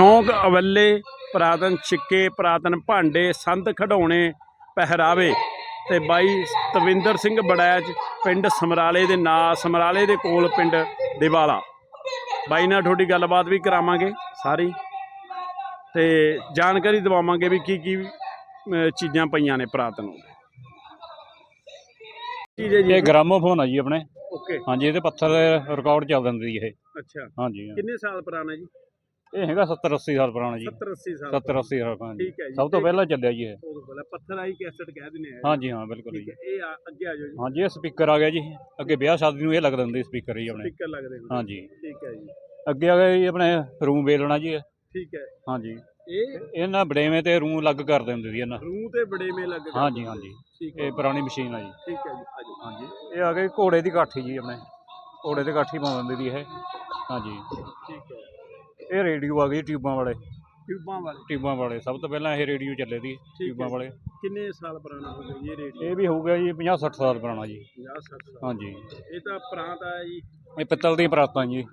ਸ਼ੌਂਕ ਅਵੱਲੇ ਪੁਰਾਤਨ ਸਿੱਕੇ ਪੁਰਾਤਨ ਭਾਂਡੇ ਸੰਦ ਖਿਡੌਣੇ ਪਹਿਰਾਵੇ ਤੇ ਬਾਈ ਤਵਿੰਦਰ ਸਿੰਘ ਬੜੈਚ ਪਿੰਡ ਸਮਰਾਲੇ ਦੇ ਨਾਂ ਸਮਰਾਲੇ ਦੇ ਕੋਲ ਪਿੰਡ ਦਿਵਾਲਾ। ਬਾਈ ਨਾਲ ਤੁਹਾਡੀ ਗੱਲਬਾਤ ਵੀ ਕਰਾਵਾਂਗੇ ਸਾਰੀ ਤੇ ਜਾਣਕਾਰੀ ਦਿਵਾਵਾਂਗੇ ਵੀ ਕੀ ਕੀ ਚੀਜ਼ਾਂ ਪਈਆਂ ਨੇ ਪੁਰਾਤਨ ਜੀ ਇਹ ਗ੍ਰਾਮੋਫੋਨ ਆ ਜੀ ਆਪਣੇ। ਓਕੇ। ਹਾਂਜੀ ਇਹਦੇ ਪੱਥਰ ਰਿਕਾਰਡ ਚੱਲ ਦਿੰਦੀ ਇਹ। ਅੱਛਾ। ਹਾਂਜੀ। ਕਿੰਨੇ ਸਾਲ ਪੁਰਾਣਾ ਜੀ? ਇਹ ਹੈਗਾ 70 80 ਸਾਲ ਪੁਰਾਣਾ ਜੀ। 70 80 ਸਾਲ 70 80 ਸਾਲ ਪੁਰਾਣਾ ਜੀ। ਠੀਕ ਹੈ ਜੀ। ਸਭ ਤੋਂ ਪਹਿਲਾਂ ਚੱਲਿਆ ਜੀ ਇਹ। ਉਦੋਂ ਪਹਿਲਾਂ ਪੱਥਰ ਆਈ ਕੈਸਟ ਕਹਿ ਦਿੰਦੇ ਆ ਹਾਂਜੀ ਹਾਂ ਬਿਲਕੁਲ ਜੀ। ਇਹ ਅੱਗੇ ਆ ਜਾਓ ਜੀ। ਹਾਂਜੀ ਇਹ ਸਪੀਕਰ ਆ ਗਿਆ ਜੀ। ਅੱਗੇ ਵਿਆਹ ਸ਼ਾਦੀ ਨੂੰ ਇਹ ਲੱਗਦਾ ਹੁੰਦੇ ਸਪੀਕਰ ਜੀ ਆਪਣੇ। ਸਪੀਕਰ ਲੱਗਦੇ ਹੁੰਦੇ ਹਾਂਜੀ। ਠੀਕ ਹੈ ਜੀ। ਅੱਗੇ ਆ ਗਿਆ ਜੀ ਆਪਣੇ ਰੂਮ ਵੇਲਣਾ ਜੀ। ਠੀਕ ਹੈ। ਹਾਂਜੀ। ਇਹ ਇਹਨਾਂ ਬੜੇਵੇਂ ਤੇ ਰੂਮ ਅਲੱਗ ਕਰ ਦਿੰਦੇ ਸੀ ਇਹਨਾਂ। ਰੂਹ ਤੇ ਬੜੇ ਮੇ ਲੱਗ ਹਾਂਜੀ ਹਾਂਜੀ। ਠੀਕ ਹੈ। ਇਹ ਪੁਰਾਣੀ ਮਸ਼ੀਨ ਆ ਜੀ। ਠੀਕ ਹੈ ਜੀ ਆ ਜਾਓ। ਹਾਂਜੀ। ਇਹ ਆ ਗਈ ਘੋੜੇ ਦੀ ਕਾਠੀ ਜੀ ਆਪਣੇ। ਘੋੜੇ ਤੇ ਕਾਠੀ ਪਾਉਂ ਦਿੰਦੀ ਸੀ ਇਹ। ਹਾਂਜੀ। ਠੀਕ ਹੈ। ਇਹ ਰੇਡੀਓ ਆ ਗਈ ਟਿਊਬਾਂ ਵਾਲੇ। ਟਿਊਬਾਂ ਵਾਲੇ। ਟਿਊਬਾਂ ਵਾਲੇ ਸਭ ਤੋਂ ਪਹਿਲਾਂ ਇਹ ਰੇਡੀਓ ਚੱਲੇ ਸੀ ਟਿਊਬਾਂ ਵਾਲੇ। ਕਿੰਨੇ ਸਾਲ ਪੁਰਾਣਾ ਹੋ ਗਿਆ ਇਹ ਰੇਡੀਓ? ਇਹ ਵੀ ਹੋ ਗਿਆ ਜੀ 50 60 ਸਾਲ ਪੁਰਾਣਾ ਜੀ। 50 60 ਸਾਲ। ਹਾਂਜੀ। ਇਹ ਤਾਂ ਪ੍ਰਾਂਤ ਆ ਜੀ। ਇਹ ਪਿੱਤਲ ਦੀਆਂ ਪਰਾਤਾਂ ਜੀ।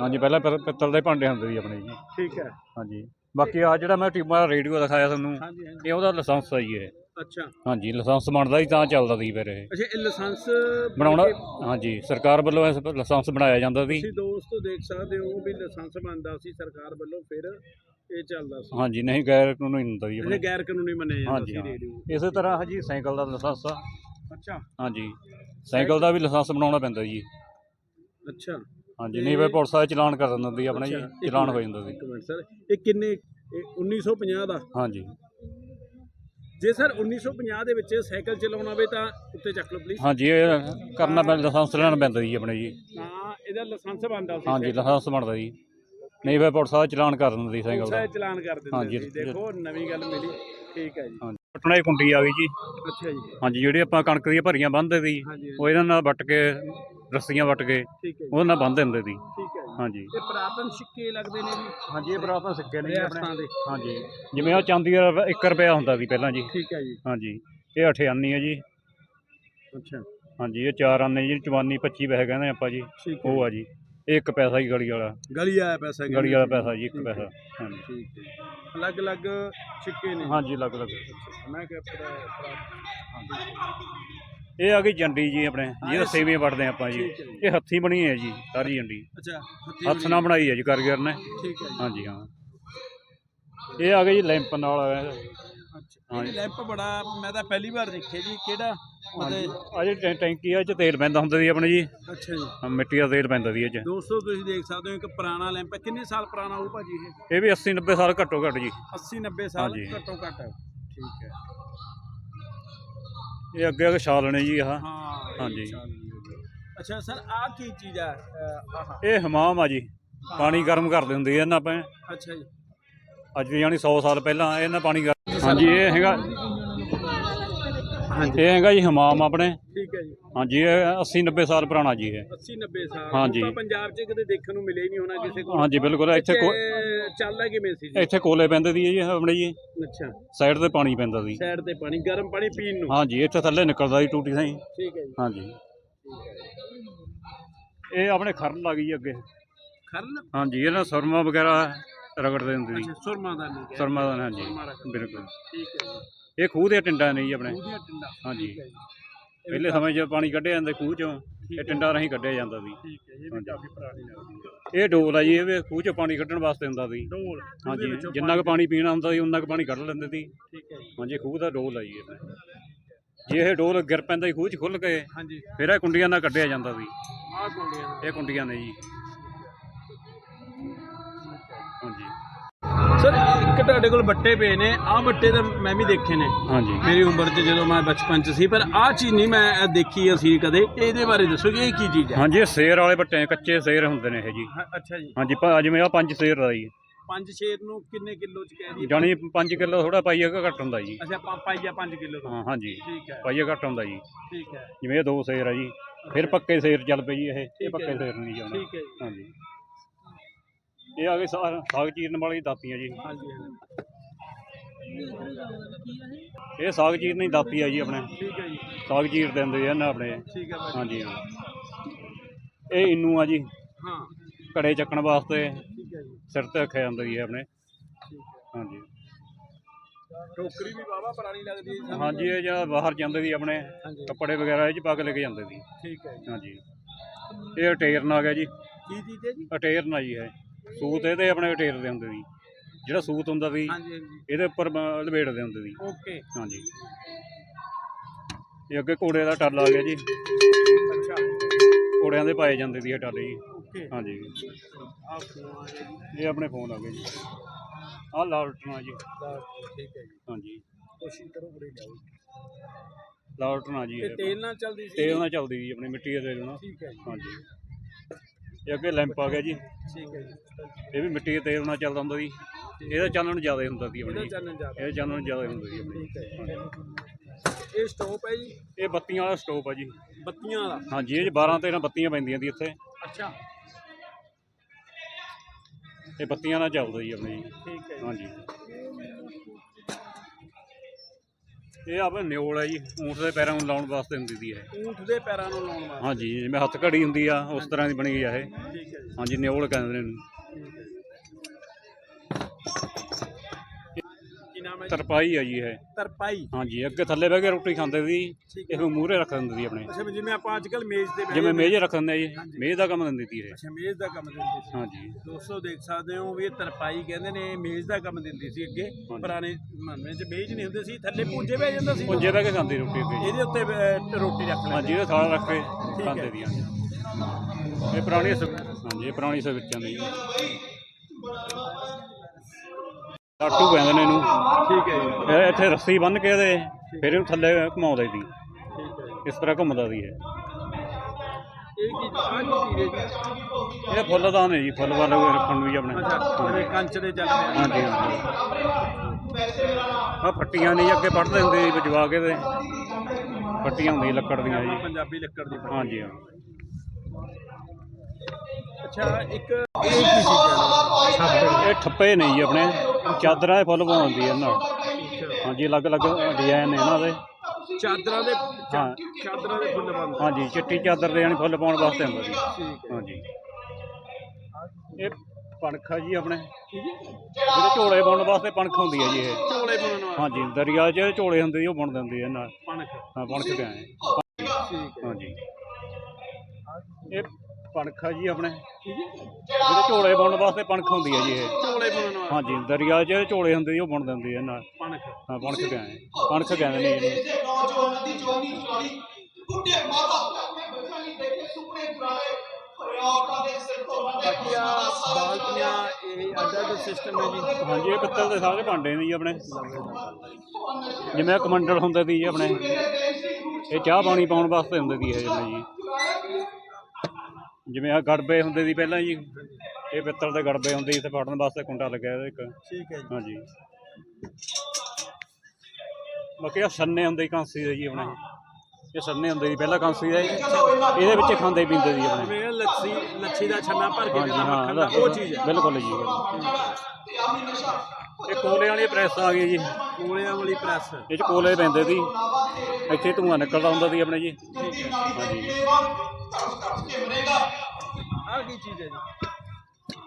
ਹਾਂਜੀ ਪਹਿਲਾਂ ਪਿੱਤਲ ਦੇ ਭਾਂਡੇ ਹੁੰਦੇ ਸੀ ਆਪਣੇ ਜੀ। ਠੀਕ ਹੈ। ਹਾਂਜੀ। ਬਾਕੀ ਆ ਜਿਹੜਾ ਮੈਂ ਟਿਊਬਾਂ ਦਾ ਰੇਡੀਓ ਦਿਖਾਇਆ ਤੁਹਾਨੂੰ ਹਾਂਜੀ ਹਾਂਜੀ। ਇਹ ਉਹਦਾ ਲਾਇਸੈਂਸ ਆ ਜੀ ਇਹ। ਅੱਛਾ। ਹਾਂਜੀ ਲਾਇਸੈਂਸ ਬਣਦਾ ਹੀ ਤਾਂ ਚੱਲਦਾ ਸੀ ਫਿਰ ਇਹ। ਅੱਛਾ ਇਹ ਲਾਇਸੈਂਸ ਬਣਾਉਣਾ ਹਾਂਜੀ ਸਰਕਾਰ ਵੱਲੋਂ ਇਸ ਲਾਇਸੈਂਸ ਬਣਾਇਆ ਜਾਂਦਾ ਸੀ। ਤੁਸੀਂ ਦੋਸਤੋ ਦੇਖ ਸਕਦੇ ਹੋ ਵੀ ਲਾਇਸੈਂਸ ਬਣਦਾ ਸੀ ਸਰਕਾਰ ਵੱਲੋਂ ਫਿਰ ਇਹ ਚੱਲਦਾ ਸੀ। ਹਾਂਜੀ ਨਹੀਂ ਗੈਰ ਕਾਨੂੰਨੀ ਹੁੰਦਾ ਜੀ ਇਹ ਗੈਰ ਕਾਨੂੰਨੀ ਮੰਨਿਆ ਜਾਂਦਾ ਹਾਂਜੀ ਸੀ ਰੇਡੀਓ ਇਸੇ ਤਰ੍ਹਾਂ ਜੀ ਸਾਈਕਲ ਦਾ ਲਾਇਸੈਂਸ ਆ। ਅੱਛਾ। ਹਾਂਜੀ ਸਾਈਕਲ ਦਾ ਵੀ ਲਾਇਸੈਂਸ ਬਣਾਉਣਾ ਪੈਂਦਾ ਜੀ। ਅੱਛਾ। ਹਾਂਜੀ ਨਹੀਂ ਵੇ ਪੁਲਿਸ ਵਾਲੇ ਚਲਾਨ ਕਰ ਦਿੰਦੇ ਸੀ ਆਪਣਾ ਜੀ ਅੱਛਾ, ਇੱਕ ਚਲਾਨ ਹੋ ਮਿੰਟ, ਜਾਂਦਾ ਸੀ। ਇੱਕ ਮਿੰਟ ਸਰ ਇਹ ਕਿੰਨੇ ਇਹ 1950 ਦਾ? ਹਾਂਜੀ। ਜੇ ਸਰ 1950 ਦੇ ਵਿੱਚ ਸਾਈਕਲ ਚਲਾਉਣਾ ਹੋਵੇ ਤਾਂ ਉੱਤੇ ਚੱਕ ਲਓ ਪਲੀਜ਼ ਹਾਂਜੀ ਇਹ ਕਰਨਾ ਪੈਂਦਾ ਲਾਇਸੈਂਸ ਲੈਣਾ ਪੈਂਦਾ ਜੀ ਆਪਣੇ ਜੀ। ਤਾਂ ਇਹਦਾ ਲਾਇਸੈਂਸ ਬਣਦਾ ਸੀ ਹਾਂਜੀ ਲਾਇਸੈਂਸ ਬਣਦਾ ਜੀ। ਨਹੀਂ ਵੇ ਪੁਲਿਸ ਵਾਲੇ ਚਲਾਨ ਕਰ ਦਿੰਦੇ ਸਾਈਕਲ ਦਾ। ਸਾਈਕਲ ਚਲਾਨ ਕਰ ਦਿੰਦੇ ਹਾਂਜੀ, ਸੀ। ਦੇਖੋ ਨਵੀਂ ਗੱਲ ਮਿਲੀ। ਠੀਕ ਹੈ ਜੀ। ਹਾਂਜੀ। ਪਟਣਾ ਦੀ ਕੁੰਡੀ ਆ ਗਈ ਜੀ। ਅੱਛਾ ਜੀ। ਹਾਂਜੀ ਜਿਹੜੀ ਆਪਾਂ ਕਣਕ ਦੀਆਂ ਭਰੀਆਂ ਬੰਨ੍ਹਦੇ ਸੀ ਹਾਂਜੀ। ਉਹ ਇਹਨਾਂ ਨਾਲ ਵੱਟ ਕੇ ਰੱਸੀਆਂ ਵੱਟ ਕੇ ਠੀਕ ਹੈ ਜੀ। ਉਹਦੇ ਨਾਲ ਬੰਨ੍ਹ ਦਿੰਦੇ ਸੀ। ਠੀਕ ਹੈ ਜੀ। ਹਾਂਜੀ। ਇਹ ਪੁਰਾਤਨ ਸਿੱਕੇ ਲੱਗਦੇ ਨੇ ਜੀ? ਹਾਂਜੀ ਇਹ ਬਰਾਬਰ ਸਿੱਕੇ ਨੇ ਜੀ ਰਿਆਸਤਾਂ ਦੇ। ਹਾਂਜੀ। ਜਿਵੇਂ ਆ ਚਾਂਦੀ ਦਾ 1 ਰੁਪਿਆ ਹੁੰਦਾ ਸੀ ਪਹਿਲਾਂ ਜੀ। ਠੀਕ ਹੈ ਜੀ। ਹਾਂਜੀ। ਇਹ 8 ਆਨੀ ਹੈ ਜੀ। ਅੱਛਾ। ਹਾਂਜੀ ਇਹ 4 ਆਨੇ ਜੀ 54 25 ਪੈਸੇ ਕਹਿੰਦੇ ਆਪਾਂ ਜੀ। ਠੀਕ ਹੈ ਉਹ ਆ ਜੀ। ਇਹ 1 ਪੈਸਾ ਹੀ ਗਲੀ ਵਾਲਾ। ਗਲੀ ਆਇਆ ਪੈਸਾ ਗਲੀ ਵਾਲਾ ਪੈਸਾ ਜੀ 1 ਠੀਕ ਹੈ। ਪੈਸਾ ਹਾਂਜੀ। ਠੀਕ ਹੈ ਅਲੱਗ-ਅਲੱਗ ਸਿੱਕੇ ਨੇ। ਹਾਂਜੀ ਅਲੱਗ ਅਲੱਗ ਮੈਂ ਕਿਹਾ ਪੁਰਾ- ਪੁਰਾ- ਇਹ ਆ ਗਈ ਜੰਡੀ ਜੀ ਆਪਣੇ ਜਿਹਦਾ ਸੇਵੀਆਂ ਵੜਦੇ ਆਪਾਂ ਜੀ। ਇਹ ਹੱਥੀਂ ਬਣੀ ਹੈ ਜੀ ਸਾਰੀ ਜੰਡੀ। ਅੱਛਾ ਹੱਥੀਂ ਨਾਲ ਬਣਾਈ ਹੈ ਜੀ ਕਾਰੀਗਰ ਨੇ। ਠੀਕ ਹੈ ਜੀ। ਹਾਂਜੀ ਹਾਂ। ਇਹ ਆ ਗਿਆ ਜੀ ਲੈਂਪ ਨਾਲ। ਅੱਛਾ ਇਹ ਲੈਂਪ ਬੜਾ ਮੈਂ ਤਾਂ ਪਹਿਲੀ ਵਾਰ ਦੇਖਿਆ ਜੀ ਕਿਹੜਾ ਮਤਲਬ ਟੈਂ- ਟੈਂਕੀ ਆ ਚ ਤੇਲ ਪੈਂਦਾ ਹੁੰਦਾ ਸੀ ਆਪਣੇ ਜੀ। ਅੱਛਾ ਜੀ। ਮਿੱਟੀ ਦਾ ਤੇਲ ਪੈਂਦਾ ਸੀ ਇਹ ਚ। ਦੋਸਤੋ ਤੁਸੀਂ ਦੇਖ ਸਕਦੇ ਹੋ ਇੱਕ ਪੁਰਾਣਾ ਲੈਂਪ ਹੈ। ਕਿੰਨੇ ਸਾਲ ਪੁਰਾਣਾ ਹੋਊ ਭਾਜੀ ਇਹ? ਇਹ ਵੀ 80 90 ਸਾਲ ਘੱਟੋ ਘੱਟ ਜੀ। 80 90 ਸਾਲ ਹਾਂਜੀ। ਘੱਟੋ ਘੱਟ। ਠੀਕ ਹੈ। ਇਹ ਅੱਗੇ ਅੱਗੇ ਛਾਲ ਨੇ ਜੀ ਆਹ। ਹਾਂ ਹਾਂਜੀ। ਅੱਛਾ ਸਰ ਆਹ ਕੀ ਚੀਜ਼ ਅਹ, ਆਹ। ਇਹ ਹਮਾਮ ਆ ਜੀ। ਪਾਣੀ ਗਰਮ ਕਰਦੇ ਹੁੰਦੇ ਇਹਨਾਂ ਆਪਾਂ। ਅੱਛਾ ਜੀ। ਅੱਜ ਦੀ ਜਾਨੀ 100 ਸਾਲ ਪਹਿਲਾਂ ਇਹਨਾਂ ਪਾਣੀ ਗਰਮ ਹਾਂਜੀ ਇਹ ਹੈਗਾ। ਇਹ ਹੈਗਾ ਜੀ ਹਮਾਮ ਆਪਣੇ। ਠੀਕ ਹੈ ਜੀ। ਹਾਂਜੀ ਇਹ 80 90 ਸਾਲ ਪੁਰਾਣਾ ਜੀ ਇਹ। 80 90 ਸਾਲ। ਹਾਂਜੀ। ਆਪਾਂ ਪੰਜਾਬ 'ਚ ਕਦੇ ਦੇਖਣ ਨੂੰ ਮਿਲਿਆ ਹੀ ਨਹੀਂ ਹੋਣਾ ਕਿਸੇ ਕੋਲ। ਹਾਂਜੀ ਬਿਲਕੁਲ ਇੱਥੇ ਕੋ- ਚੱਲਦਾ ਕਿਵੇਂ ਸੀ ਜੀ? ਇੱਥੇ ਕੋਲੇ ਪੈਂਦੇ ਸੀ ਜੀ ਆਪਣੇ ਜੀ। ਅੱਛਾ। ਸਾਈਡ ਤੇ ਪਾਣੀ ਪੈਂਦਾ ਸੀ। ਸਾਈਡ ਤੇ ਪਾਣੀ ਗਰਮ ਪਾਣੀ ਪੀਣ ਨੂੰ। ਹਾਂਜੀ ਇੱਥੇ ਥੱਲੇ ਨਿਕਲਦਾ ਸੀ ਟੂਟੀ ਸਾਈ ਠੀਕ ਹੈ ਜੀ। ਹਾਂਜੀ। ਇਹ ਆਪਣੇ ਖਰਨ ਲੱਗ ਗਈ ਅੱਗੇ। ਖਰਨ ਹਾਂਜੀ ਇਹਨਾਂ ਸੁਰਮਾ ਵਗੈਰਾ ਰਗੜਦੇ ਹੁੰਦੇ ਸੀ। ਅੱਛਾ ਸੁਰਮਾ ਦਾ ਨਹੀਂ ਸੁਰਮਾ ਦਾ ਹਾਂਜੀ। ਬਿਲਕੁਲ। ਠੀਕ ਹੈ ਜੀ। ਇਹ ਖੂਹ ਦੇ ਟਿੰਡਾਂ ਨੇ ਜੀ ਆਪਣੇ। ਟਿੰਡਾ। ਹਾਂਜੀ। ਠੀਕ ਹੈ ਜੀ। ਪਹਿਲੇ ਸਮੇਂ 'ਚ ਪਾਣੀ ਕੱਢਿਆ ਜਾਂਦਾ ਖੂਹ 'ਚੋਂ ਇਹ ਟਿੰਡਾਂ ਰਾਹੀਂ ਕੱਢਿਆ ਜਾਂਦਾ ਸੀ। ਠੀਕ ਹੈ ਇਹ ਵੀ ਕਾਫੀ ਪੁਰਾਣੀ ਲੱਗਦੀ ਹੈ ਇਹ ਡੋਲ ਆ ਜੀ ਇਹ ਵੀ ਖੂਹ 'ਚੋਂ ਪਾਣੀ ਕੱਢਣ ਵਾਸਤੇ ਹੁੰਦਾ ਸੀ। ਢੋਲ ਹਾਂਜੀ ਜਿੰਨਾ ਕੁ ਪਾਣੀ ਪੀਣਾ ਹੁੰਦਾ ਸੀ ਉਨਾ ਕੁ ਪਾਣੀ ਕੱਢ ਲੈਂਦੇ ਸੀ। ਠੀਕ ਹੈ ਜੀ। ਹਾਂਜੀ ਖੂਹ ਦਾ ਡੋਲ ਆ ਜੀ ਇਹ। ਜੇ ਇਹ ਡੋਲ ਗਿਰ ਪੈਂਦਾ ਸੀ ਖੂਹ 'ਚ ਖੁੱਲ ਕੇ ਹਾਂਜੀ। ਫਿਰ ਇਹ ਕੁੰਡੀਆਂ ਨਾਲ ਕੱਢਿਆ ਜਾਂਦਾ ਸੀ। ਆਹ ਇਹ ਕੁੰਡੀਆਂ ਨੇ ਜੀ। ਸਰ ਇੱਕ ਤੁਹਾਡੇ ਕੋਲ ਬੱਟੇ ਪਏ ਨੇ। ਆਹ ਬੱਟੇ ਤਾਂ ਮੈਂ ਵੀ ਦੇਖੇ ਨੇ। ਹਾਂਜੀ। ਮੇਰੀ ਉਮਰ 'ਚ ਜਦੋਂ ਮੈਂ ਬਚਪਨ 'ਚ ਸੀ ਪਰ ਆਹ ਚੀਜ਼ ਨਹੀਂ ਮੈਂ ਦੇਖੀ ਅਸੀਂ ਕਦੇ। ਇਹਦੇ ਬਾਰੇ ਦੱਸੋ ਜੀ ਇਹ ਕੀ ਚੀਜ਼ ਹੈ? ਹਾਂਜੀ ਇਹ ਸੇਰ ਵਾਲੇ ਬੱਟੇ ਕੱਚੇ ਸੇਰ ਹੁੰਦੇ ਨੇ ਇਹ ਜੀ। ਅੱਛਾ ਜੀ। ਹਾਂਜੀ ਪ- ਜਿਵੇਂ ਆ ਪੰਜ ਸੇਰ ਦਾ ਜੀ। ਪੰਜ ਸ਼ੇਰ ਨੂੰ ਕਿੰਨੇ ਕਿਲੋ 'ਚ ਕਹਿ ਦਈਏ? ਜਾਣੀ 5 ਕਿਲੋ ਥੋੜਾ ਪਾਈਆ ਘੱਟ ਹੁੰਦਾ ਜੀ। ਅੱਛਾ ਪਾ ਪਾਈਆ 5 ਕਿਲੋ ਦਾ ਹਾਂ ਹਾਂਜੀ। ਠੀਕ ਹੈ। ਪਾਈਆ ਘੱਟ ਹੁੰਦਾ ਜੀ। ਠੀਕ ਹੈ। ਜਿਵੇਂ ਇਹ ਦੋ ਸੇਰ ਆ ਜੀ। ਫਿਰ ਪੱਕੇ ਸੇਰ ਚੱਲ ਪਏ ਜੀ ਇਹ। ਇਹ ਪੱਕੇ। ਸੇਰ ਨਹੀਂ ਜਾਣਾ ਠੀਕ ਹੈ ਜੀ। ਹਾਂਜੀ। ਇਹ ਆ ਗਏ ਸਾ- ਸਾਗ ਚੀਰਨ ਵਾਲੀ ਦਾਤੀਆਂ ਜੀ। ਹਾਂਜੀ ਹਾਂਜੀ। ਇਹ ਸਾਗ ਚੀਰਨ ਦੀ ਦਾਤੀ ਆ ਜੀ ਆਪਣੇ। ਠੀਕ ਹੈ ਜੀ। ਸਾਗ ਚੀਰ ਦਿੰਦੇ ਆ ਨਾ ਆਪਣੇ। ਠੀਕ ਹੈ ਭਾਜੀ। ਹਾਂਜੀ ਹਾਂ। ਇਹ ਇਨੂੰ ਆ ਜੀ। ਹਾਂ। ਘੜੇ ਚੱਕਣ ਵਾਸਤੇ ਠੀਕ ਹੈ ਜੀ। ਸਿਰ ਤੇ ਰੱਖਿਆ ਜਾਂਦਾ ਜੀ ਇਹ ਆਪਣੇ ਹਾਂਜੀ। ਟੋਕਰੀ ਵੀ ਵਾਵਾ ਪੁਰਾਣੀ ਲੱਗਦੀ ਹੈ ਹਾਂਜੀ ਇਹ ਜਾਂ ਬਾਹਰ ਜਾਂਦੇ ਸੀ ਆਪਣੇ ਹਾਂਜੀ। ਕੱਪੜੇ ਵਗੈਰਾ ਇਹ ਚ ਪਾ ਕੇ ਲੈ ਕੇ ਜਾਂਦੇ ਸੀ। ਠੀਕ ਹੈ ਜੀ। ਹਾਂਜੀ। ਇਹ ਅਟੇਰਨ ਆ ਗਿਆ ਜੀ। ਕੀ ਚੀਜ਼ ਹੈ ਜੀ? ਅਟੇਰਨ ਆ ਜੀ ਇਹ। ਸੂਤ ਇਹਦੇ ਆਪਣੇ ਅਟੇਰ ਦੇ ਹੁੰਦੇ ਸੀ। ਜਿਹੜਾ ਸੂਤ ਹੁੰਦਾ ਸੀ ਹਾਂਜੀ ਹਾਂਜੀ। ਇਹਦੇ ਉੱਪਰ ਬ- ਲਪੇਟਦੇ ਹੁੰਦੇ ਸੀ। ਓਕੇ। ਹਾਂਜੀ। ਇਹ ਅੱਗੇ ਘੋੜੇ ਦਾ ਟੱਲ ਆ ਗਿਆ ਜੀ। ਅੱਛਾ। ਘੋੜਿਆਂ ਦੇ ਪਾਏ ਜਾਂਦੇ ਸੀ ਇਹ ਟੱਲ ਜੀ। ਓਕੇ। ਹਾਂਜੀ। ਫੋਨ ਆ ਗਿਆ ਜੀ। ਇਹ ਆਪਣੇ ਫੋਨ ਆ ਗਏ ਜੀ। ਆਹ ਲਾਲਟਣਾ ਜੀ। ਲਓ, ਠੀਕ ਹੈ ਜੀ। ਹਾਂਜੀ। ਕੋਸ਼ਿਸ਼ ਕਰੋ ਬੜੇ ਲਿਆਓ ਲਾਲਟਣਾ ਜੀ ਤੇ ਇਹ ਤੇਲ ਨਾਲ ਚੱਲਦੀ ਸੀ ਤੇਲ ਨਾਲ ਚੱਲਦੀ ਜੀ ਆਪਣੀ ਮਿੱਟੀ ਦੇ ਤੇਲ ਨਾਲ। ਠੀਕ ਹੈ ਜੀ। ਹਾਂਜੀ। ਇਹ ਅੱਗੇ ਲੈਂਪ ਆ ਗਿਆ ਜੀ। ਠੀਕ ਹੈ ਜੀ। ਇਹ ਵੀ ਮਿੱਟੀ ਦੇ ਤੇਲ ਨਾਲ ਚੱਲਦਾ ਹੁੰਦਾ ਸੀ ਇਹਦਾ ਚਾਨਣ ਜ਼ਿਆਦਾ ਹੁੰਦਾ ਸੀ ਇਹਦਾ ਆਪਣੀ ਚੱਲਣ ਜਾ ਇਹ ਚਾਨਣ ਜ਼ਿਆਦਾ ਹੁੰਦਾ ਸੀ ਆਪਣੀ। ਠੀਕ ਹੈ। ਇਹ ਸਟੋਪ ਹੈ ਜੀ? ਇਹ ਬੱਤੀਆਂ ਵਾਲਾ ਸਟੋਪ ਆ ਜੀ। ਬੱਤੀਆਂ ਵਾਲਾ? ਹਾਂਜੀ ਇਹ 'ਚ 12 13 ਬੱਤੀਆਂ ਪੈਂਦੀਆਂ ਸੀ ਇੱਥੇ। ਅੱਛਾ। ਇਹ ਬੱਤੀਆਂ ਨਾਲ ਚੱਲਦਾ ਜੀ ਆਪਣੀ। ਜੀ ਠੀਕ ਹੈ ਜੀ। ਹਾਂਜੀ। ਇਹ ਆਪਣੇ ਨਿਓਲ ਹੈ ਜੀ ਊਂਠ ਦੇ ਪੈਰਾਂ ਨੂੰ ਲਾਉਣ ਵਾਸਤੇ ਹੁੰਦੀ ਦੀ ਹੈ ਊਂਠ ਦੇ ਪੈਰਾਂ ਨੂੰ ਲਾਉਣ ਵਾਸਤੇ। ਹਾਂਜੀ ਜਿਵੇਂ ਹੱਥ ਘੜੀ ਹੁੰਦੀ ਆ ਉਸ ਤਰ੍ਹਾਂ ਦੀ ਬਣੀ ਆ ਇਹ। ਠੀਕ ਹੈ ਜੀ। ਹਾਂਜੀ ਨਿਓਲ ਕਹਿੰਦੇ ਨੇ ਇਹਨੂੰ। ਤਰਪਾਈ ਆ ਜੀ ਇਹ। ਤਰਪਾਈ। ਹਾਂਜੀ ਅੱਗੇ ਥੱਲੇ ਬਹਿ ਕੇ ਰੋਟੀ ਖਾਂਦੇ ਸੀ ਠੀਕ ਇਹ ਮੂਹਰੇ ਰੱਖ ਦਿੰਦੇ ਸੀ ਆਪਣੇ। ਅੱਛਾ ਵੀ ਜਿਵੇਂ ਆਪਾਂ ਅੱਜ ਕੱਲ ਮੇਜ਼ ਤੇ ਬਹਿ ਜਿਵੇਂ ਮੇਜ਼ ਰੱਖ ਦਿੰਦੇ ਆ ਜੀ ਮੇਜ਼ ਦਾ ਕੰਮ ਦਿੰਦੀ ਸੀ ਇਹ। ਅੱਛਾ ਮੇਜ਼ ਦਾ ਕੰਮ ਦਿੰਦੀ ਸੀ। ਹਾਂਜੀ। ਦੋਸਤੋ ਦੇਖ ਸਕਦੇ ਹੋ ਵੀ ਇਹ ਤਰਪਾਈ ਕਹਿੰਦੇ ਨੇ ਮੇਜ਼ ਦਾ ਕੰਮ ਦਿੰਦੀ ਸੀ ਅੱਗੇ। ਪੁਰਾਣੇ ਜ਼ਮਾਨੇ 'ਚ ਮੇਜ਼ ਨਹੀਂ ਹੁੰਦੇ ਸੀ ਥੱਲੇ ਪੂੰਜੇ ਬਹਿ ਜਾਂਦਾ ਸੀ। ਪੁੰਜੇ ਬਹਿ ਕੇ ਖਾਂਦੀ ਰੋਟੀ ਅੱਗੇ ਜੀ। ਇਹਦੇ ਉੱਤੇ ਅਹ, ਰੋਟੀ ਰੱਖ ਲੈਂਦੇ ਹਾਂਜੀ ਇਹ ਥਾਲ ਰੱਖ ਕੇ ਖਾਂਦੇ ਸੀ ਹਾਂਜੀ। ਇਹ ਪੁਰਾਣੀ ਹਾਂਜੀ ਇਹ ਪੁਰਾਣੀ ਸਵਿੱਚਾਂ ਦੀ ਟਾਟੂ ਕਹਿੰਦੇ ਨੇ ਇਹਨੂੰ। ਠੀਕ ਹੈ ਜੀ। ਇਹ ਇੱਥੇ ਰੱਸੀ ਬੰਨ੍ਹ ਕੇ ਇਹਦੇ ਫਿਰ ਇਹਨੂੰ ਥੱਲੇ ਘੁਮਾਉਂਦੇ ਸੀ ਠੀਕ ਹੈ। ਇਸ ਤਰ੍ਹਾਂ ਘੁੰਮਦਾ ਸੀ ਇਹ ਇਹ ਕੀ ਆਹ ਕੀ ਚੀਜ਼ ਹੈ? ਜੀ ਇਹ ਫੁੱਲਦਾਨ ਹੈ ਜੀ ਫੁੱਲ ਵਾਲੇ ਰੱਖਣ ਨੂੰ ਵੀ ਆਪਣੇ। ਅੱਛਾ ਕੰਚ ਦੇ ਚੱਲਦੇ ਆ ਹਾਂਜੀ ਹਾਂਜੀ। ਆ ਫੱਟੀਆਂ ਨਹੀਂ ਅੱਗੇ ਪੜਦੇ ਹੁੰਦੇ ਸੀ ਵਜਵਾ ਕੇ ਤੇ। ਫੱਟੀਆਂ ਹੁੰਦੀਆਂ ਲੱਕੜ ਦੀਆਂ ਜੀ। ਪੰਜਾਬੀ ਲੱਕੜ ਦੀ ਹਾਂਜੀ ਹਾਂ। ਅੱਛਾ ਇੱਕ ਇਹ ਕੀ ਚੀਜ਼ ਹੈ? ਇਹ ਠੱਪੇ ਨਹੀਂ ਜੀ ਆਪਣੇ। ਚਾਦਰਾਂ ਦੇ ਫੁੱਲ ਪਾਉਂਦੀ ਇਹਨਾਂ। ਨਾਲ ਹਾਂਜੀ ਅਲੱਗ-ਅਲੱਗ ਡਿਜ਼ਾਈਨ ਨੇ ਇਹਨਾਂ ਦੇ। ਚਾਦਰਾਂ ਦੇ ਹਾਂ। ਚਾਦਰਾਂ ਦੇ ਫੁੱਲ ਬੰਦ ਹਾਂਜੀ ਚਿੱਟੀ ਚਾਦਰ ਦੇ ਜਾਣੀ ਫੁੱਲ ਪਾਉਣ ਵਾਸਤੇ ਹੁੰਦਾ ਜੀ ਠੀਕ ਹੈ ਹਾਂਜੀ। ਇਹ ਪਣਖਾ ਜੀ ਆਪਣੇ। ਹੈ ਜਿਹੜੇ ਝੋਲੇ ਪਾਉਣ ਵਾਸਤੇ ਪਣਖ ਹੁੰਦੀ ਹੈ ਜੀ ਇਹ। ਚੋਲੇ ਬਣਨ ਵਾਸਤੇ। ਹਾਂਜੀ ਦਰਿਆ 'ਚ ਝੋਲੇ ਹੁੰਦੇ ਸੀ ਉਹ ਬੁਣ ਦਿੰਦੇ ਨਾਲ ਪਣਖ। ਹਾਂ ਪਣਖ ਆਏ ਠੀਕ ਹੈ। ਹਾਂਜੀ। ਇਹ ਪਣਖਾ ਜੀ ਆਪਣੇ। ਜਿਹੜੇ ਝੋਲੇ ਪਾਉਣ ਵਾਸਤੇ ਪਣਖ ਹੁੰਦੀ ਹੈ ਜੀ ਇਹ। ਚੋਲੇ ਬਣਨ ਵਾਸਤੇ। ਹਾਂਜੀ ਦਰਿਆ 'ਚ ਝੋਲੇ ਹੁੰਦੇ ਸੀ ਉਹ ਬੁਣ ਦਿੰਦੇ ਆ ਨਾਲ। ਪਣਖ ਹਾਂ ਪਣਖ ਕੇ ਆਏ ਪਣਖ ਕਹਿੰਦੇ ਨੇ ਜੀ। ਦੇ ਨੌਜਵਾਨਾਂ ਦੀ ਜਵਾਨੀ ਚੁਰਾਣੀ ਬੁੱਢੇ ਮਾਤਾ ਆਪਣੇ ਬੱਚਿਆਂ ਲਈ ਦੇਖੇ ਸੁਪਨੇ ਚੁਰਾਏ ਔਰਤਾਂ ਦੇ ਸਿਰ ਤੋਂ ਬੰਦੇ ਬਾਕੀ ਆ ਬਾਲਟੀਆਂ ਇਹ ਅੱਡ ਸਿਸਟਮ ਹੈ ਜੀ। ਹਾਂਜੀ ਇਹ ਪਿੱਤਲ ਦੇ ਸਾਰੇ ਭਾਂਡੇ ਨੇ ਜੀ ਆਪਣੇ। ਜਿਵੇਂ ਇੱਕ ਮੰਡਲ ਹੁੰਦੇ ਸੀ ਜੀ ਆਪਣੇ। ਇਹ ਚਾਹ ਪਾਣੀ ਪਾਉਣ ਵਾਸਤੇ ਹੁੰਦੇ ਸੀ ਇਹ ਜਿਵੇਂ ਜੀ। ਜਿਵੇਂ ਆ ਗੜਬੇ ਹੁੰਦੇ ਸੀ ਪਹਿਲਾਂ ਜੀ ਇਹ ਪਿੱਤਲ ਦੇ ਗੜਬੇ ਹੁੰਦੇ ਸੀ ਫੜਨ ਵਾਸਤੇ ਕੁੰਡਾ ਲੱਗਿਆ ਇਹਦਾ ਇੱਕ। ਠੀਕ ਹੈ ਜੀ। ਹਾਂਜੀ। ਬਾਕੀ ਆ ਸੰਨੇ ਹੁੰਦੇ ਸੀ ਕਾਂਸੀ ਦੇ ਜੀ ਆਪਣੇ। ਇਹ ਸੰਨੇ ਹੁੰਦੇ ਸੀ ਪਹਿਲਾਂ ਕਾਂਸੀ ਦੇ। ਇਹਦੇ ਵਿੱਚ ਖਾਂਦੇ ਪੀਂਦੇ ਸੀ ਆਪਣੇ। ਜਿਵੇਂ ਲੱਸੀ ਲੱਛੀ ਦਾ ਛੰਨਾ ਭਰ ਕੇ ਜਿਹੜਾ ਮੱਖਣ ਦਾ ਉਹ ਚੀਜ਼ ਹੈ। ਬਿਲਕੁਲ ਜੀ ਇਹ ਕੋਲੇ ਵਾਲੀ ਪ੍ਰੈਸ ਆ ਗਈ ਜੀ। ਕੋਲਿਆਂ ਵਾਲੀ ਪ੍ਰੈਸ। ਇਹ ਚ ਕੋਲੇ ਪੈਂਦੇ ਸੀ। ਇੱਥੇ ਧੂੰਆਂ ਨਿਕਲਦਾ ਹੁੰਦਾ ਸੀ ਆਪਣੇ ਜੀ। ਹਾਂਜੀ। ਆਹ ਕੀ ਚੀਜ਼ ਹੈ ਜੀ?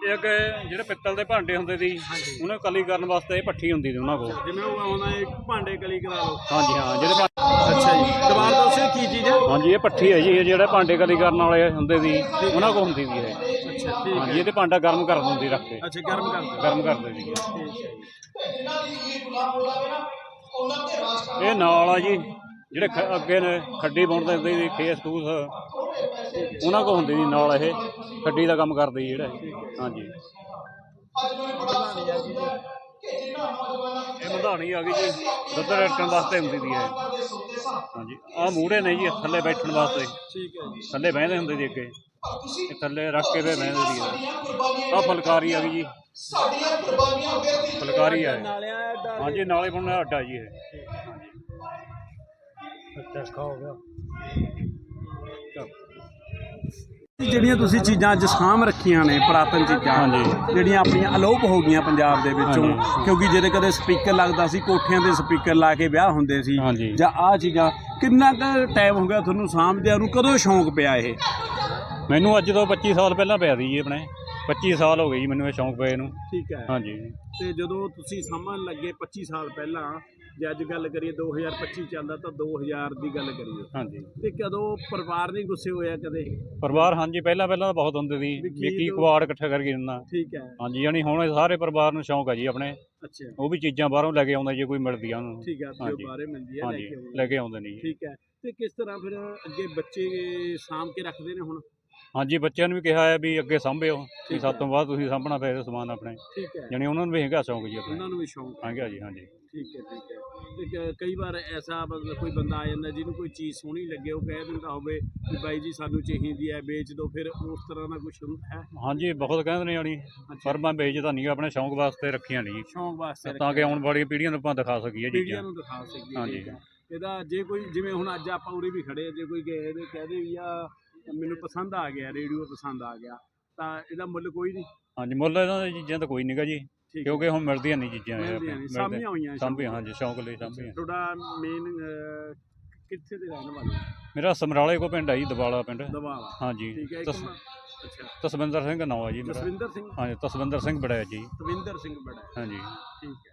ਇਹ ਅੱਗੇ ਜਿਹੜੇ ਪਿੱਤਲ ਦੇ ਭਾਂਡੇ ਹੁੰਦੇ ਸੀ ਉਹਨਾਂ ਨੂੰ ਕਲੀ ਕਰਨ ਵਾਸਤੇ ਇਹ ਹੁੰਦੀ ਸੀ ਉਹਨਾਂ ਕੋਲ। ਜਿਵੇਂ ਉਹ ਆਉਂਦਾ ਹੈ ਭਾਂਡੇ ਕਲੀ ਕਰਾ ਲਓ। ਹਾਂਜੀ ਹਾਂ ਜਿਹੜੇ ਭਾ- ਅੱਛਾ ਜੀ। ਦੁਬਾਰਾ ਦੱਸੋ ਕੀ ਚੀਜ਼ ਹੈ? ਹਾਂਜੀ ਇਹ ਭੱਠੀ ਹੈ ਜੀ ਇਹ ਜਿਹੜੇ ਭਾਂਡੇ ਕਲੀ ਕਰਨ ਵਾਲੇ ਹੁੰਦੇ ਸੀ ਉਹਨਾਂ ਕੋਲ ਹੁੰਦੀ ਸੀ ਇਹ। ਅੱਛਾ ਠੀਕ ਹਾਂਜੀ ਇਹ ਤੇ ਭਾਂਡਾ ਗਰਮ ਕਰ ਦਿੰਦੀ ਰੱਖ ਕੇ। ਅੱਛਾ ਗਰਮ ਕਰ ਦਿਓ ਗਰਮ ਕਰਦੇ ਸੀ ਠੀਕ ਹੈ ਜੀ। ਇਹ ਨਾਲ ਆ ਜੀ। ਜਿਹੜੇ ਖ- ਅੱਗੇ ਨੇ ਖੱਡੀ ਬੁਣਦੇ ਹੁੰਦੇ ਸੀ ਖੇਸ ਖੂਸ ਉਹਨਾਂ ਕੋਲ ਹੁੰਦੀ ਸੀ ਨਾਲ ਇਹ ਖੱਡੀ ਦਾ ਕੰਮ ਕਰਦੇ ਸੀ ਜਿਹੜਾ ਇਹ। ਹਾਂਜੀ। ਇਹ ਮਧਾਣੀ ਆ ਗਈ ਜੀ ਦੁੱਧ ਰੱਖਣ ਵਾਸਤੇ ਹੁੰਦੀ ਸੀ ਇਹ। ਹਾਂਜੀ। ਆਹ ਮੂੜੇ ਨੇ ਜੀ ਥੱਲੇ ਬੈਠਣ ਵਾਸਤੇ। ਠੀਕ ਹੈ ਜੀ। ਥੱਲੇ ਬਹਿੰਦੇ ਹੁੰਦੇ ਸੀ ਅੱਗੇ। ਇਹ ਥੱਲੇ ਰੱਖ ਕੇ ਫਿਰ ਬਹਿੰਦੇ ਸੀ ਆਹ ਫੁਲਕਾਰੀ ਆ ਗਈ ਜੀ। ਫੁਲਕਾਰੀ ਆ ਇਹ। ਨਾਲਿਆਂ ਦਾ ਹਾਂਜੀ ਨਾਲੇ ਬਣਨਾ ਅੱਡਾ ਜੀ ਇਹ। ਅੱਛਾ ਹੋ ਗਿਆ। ਜਿਹੜੀਆਂ ਤੁਸੀਂ ਚੀਜ਼ਾਂ ਅੱਜ ਸਾਂਭ ਰੱਖੀਆਂ ਨੇ ਪੁਰਾਤਨ ਚੀਜ਼ਾਂ। ਜਿਹੜੀਆਂ ਆਪਣੀਆਂ ਅਲੋਪ ਹੋ ਗਈਆਂ ਪੰਜਾਬ ਦੇ ਵਿੱਚੋਂ। ਕਿਉਂਕਿ ਜਿਹੜੇ ਕਦੇ ਸਪੀਕਰ ਲੱਗਦਾ ਸੀ ਕੋਠਿਆਂ ਦੇ ਸਪੀਕਰ ਲਾ ਕੇ ਵਿਆਹ ਹੁੰਦੇ ਸੀ। ਜਾਂ ਆਹ ਚੀਜ਼ਾਂ ਕਿੰਨਾ ਕੁ ਟਾਈਮ ਹੋ ਗਿਆ ਤੁਹਾਨੂੰ ਸਾਂਭਦਿਆਂ ਨੂੰ ਕਦੋਂ ਸ਼ੌਂਕ ਪਿਆ ਇਹ? ਮੈਨੂੰ ਅੱਜ ਤੋਂ 25 ਸਾਲ ਪਹਿਲਾਂ ਪਿਆ ਸੀ ਜੀ ਆਪਣੇ। 25 ਸਾਲ ਹੋ ਗਏ ਜੀ ਮੈਨੂੰ ਇਹ ਸ਼ੌਂਕ ਪਏ ਨੂੰ। ਠੀਕ ਹੈ। ਹਾਂਜੀ। ਤੇ ਜਦੋਂ ਤੁਸੀਂ ਸਾਂਭਣ ਲੱਗੇ 25 ਸਾਲ ਪਹਿਲਾਂ ਜੇ ਅੱਜ ਗੱਲ ਕਰੀਏ 2025 ਚੱਲਦਾ ਤਾਂ 2000 ਦੀ ਗੱਲ ਕਰੀਏ। ਹਾਂਜੀ। ਤੇ ਕਦੋਂ ਪਰਿਵਾਰ ਨਹੀਂ ਗੁੱਸੇ ਹੋਇਆ ਕਦੇ? ਪਰਿਵਾਰ ਹਾਂਜੀ ਪਹਿਲਾਂ ਪਹਿਲਾਂ ਤਾਂ ਬਹੁਤ ਹੁੰਦੇ ਸੀ ਵੀ ਕੀ ਕੁਆੜ ਇਕੱਠਾ ਕਰਕੇ ਦਿੰਦਾ। ਠੀਕ ਹੈ। ਹਾਂਜੀ ਯਾਨੀ ਹੁਣ ਸਾਰੇ ਪਰਿਵਾਰ ਨੂੰ ਸ਼ੌਂਕ ਆ ਜੀ ਆਪਣੇ। ਅੱਛਾ। ਉਹ ਵੀ ਚੀਜ਼ਾਂ ਬਾਹਰੋਂ ਲੈ ਕੇ ਆਉਂਦਾ ਜੇ ਕੋਈ ਮਿਲਦੀ ਆ ਉਹਨੂੰ। ਠੀਕ ਹੈ ਜੋ ਹਾਂਜੀ। ਬਾਰੇ ਮਿਲਦੀ ਹੈ ਲੈ ਕੇ ਆਉਂਦੇ। ਲੈ ਕੇ ਆਉਂਦੇ ਨੇ ਜੀ। ਠੀਕ ਹੈ। ਤੇ ਕਿਸ ਤਰ੍ਹਾਂ ਫਿਰ ਅੱਗੇ ਬੱਚੇ ਸਾਂਭ ਕੇ ਰੱਖਦੇ ਨੇ ਹੁਣ? ਹਾਂਜੀ ਬੱਚਿਆਂ ਨੂੰ ਵੀ ਕਿਹਾ ਹੈ ਵੀ ਅੱਗੇ ਸਾਂਭਿਓ। ਵੀ ਠੀਕ ਸਭ ਹੈ। ਤੋਂ ਬਾਅਦ ਤੁਸੀਂ ਸਾਂਭਣਾ ਪਏਗਾ ਸਮਾਨ ਆਪਣੇ। ਠੀਕ ਹੈ। ਯਾਨੀ ਉਹਨਾਂ ਨੂੰ ਵੀ ਹੈਗਾ ਸ਼ੌਂਕ ਜੀ ਆਪਣੇ। ਉਹਨਾਂ ਨੂੰ ਵੀ ਸ਼ੌਂਕ। ਹੈਗਾ ਜੀ ਹਾਂਜੀ। ਠੀਕ ਹੈ ਠੀਕ ਹੈ। ਤੇ ਕ- ਕਈ ਵਾਰ ਐਸਾ ਮਤਲਬ ਕੋਈ ਬੰਦਾ ਆ ਜਾਂਦਾ ਜਿਹਨੂੰ ਕੋਈ ਚੀਜ਼ ਸੋਹਣੀ ਲੱਗੇ ਉਹ ਕਹਿ ਦਿੰਦਾ ਹੋਵੇ ਕਿ ਬਾਈ ਜੀ ਸਾਨੂੰ ਚਾਹੀਦੀ ਹੈ ਵੇਚ ਦਿਓ ਫਿਰ ਉਸ ਤਰ੍ਹਾਂ ਦਾ ਕੁਝ ਹੁੰਦਾ ਹੈ? ਹਾਂਜੀ ਬਹੁਤ ਕਹਿੰਦੇ ਨੇ ਅੱਛਾ। ਪਰ ਮੈਂ ਵੇਚਦਾ ਨਹੀਂ ਆਪਣੇ ਸ਼ੌਂਕ ਵਾਸਤੇ ਰੱਖੀਆਂ ਨਹੀਂ ਸ਼ੌਂਕ ਵਾਸਤੇ ਤਾਂ ਕਿ ਆਉਣ ਵਾਲੀ ਪੀੜ੍ਹੀਆਂ ਨੂੰ ਆਪਾਂ ਦਿਖਾ ਸਕੀਏ ਪੀੜ੍ਹੀਆਂ ਚੀਜ਼ਾਂ ਨੂੰ ਦਿਖਾ ਸਕੀਏ ਹਾਂਜੀ। ਠੀਕ ਹੈ ਇਹਦਾ ਜੇ ਕੋਈ ਜਿਵੇਂ ਹੁਣ ਅੱਜ ਆਪਾਂ ਉਰੇ ਵੀ ਖੜੇ ਆ ਜੇ ਕੋਈ ਕਹੇ ਦੇ ਕਹਦੇ ਵੀ ਆ ਮੈਨੂੰ ਪਸੰਦ ਆ ਗਿਆ ਰੇਡੀਓ ਪਸੰਦ ਆ ਗਿਆ ਤਾਂ ਇਹਦਾ ਮੁੱਲ ਕੋਈ ਨਹੀਂ। ਹਾਂਜੀ ਮੁੱਲ ਇਹਨਾਂ ਦੀ ਚੀਜ਼ਾਂ ਤਾਂ ਕੋਈ ਨਹੀਂਗਾ ਜੀ। ਕਿਉਂਕਿ ਹੁਣ ਮਿਲਦੀਆਂ ਨਹੀਂ ਚੀਜ਼ਾਂ ਮਿਲਦੀਆਂ ਨਹੀਂ ਸਾਂਭੀਆਂ ਹੋਈਆਂ ਸਾਂਭੀਆਂ ਹਾਂਜੀ ਸ਼ੌਂਕ ਲਈ ਸਾਂਭੀਆਂ। ਤੁਹਾਡਾ ਮੇਨ ਕਿੱਥੇ ਦੇ ਰਹਿਣ ਵਾਲੇ ਮੇਰਾ ਸਮਰਾਲੇ ਕੋ ਪਿੰਡ ਆ ਜੀ ਦਵਾਲਾ ਪਿੰਡ। ਦਬਾਵਾ ਹਾਂਜੀ। ਠੀਕ ਹੈ ਅੱਛਾ। ਤਸਵਿੰਦਰ ਸਿੰਘ ਨਾਂ ਆ ਜੀ ਮੇਰਾ। ਜਸਵਿੰਦਰ ਸਿੰਘ? ਹਾਂਜੀ ਤਸਵਿੰਦਰ ਸਿੰਘ ਬੜਾ ਜੀ। ਤਵਿੰਦਰ ਸਿੰਘ ਬੜਾ ਹਾਂਜੀ। ਹੈ ਠੀਕ ਹੈ।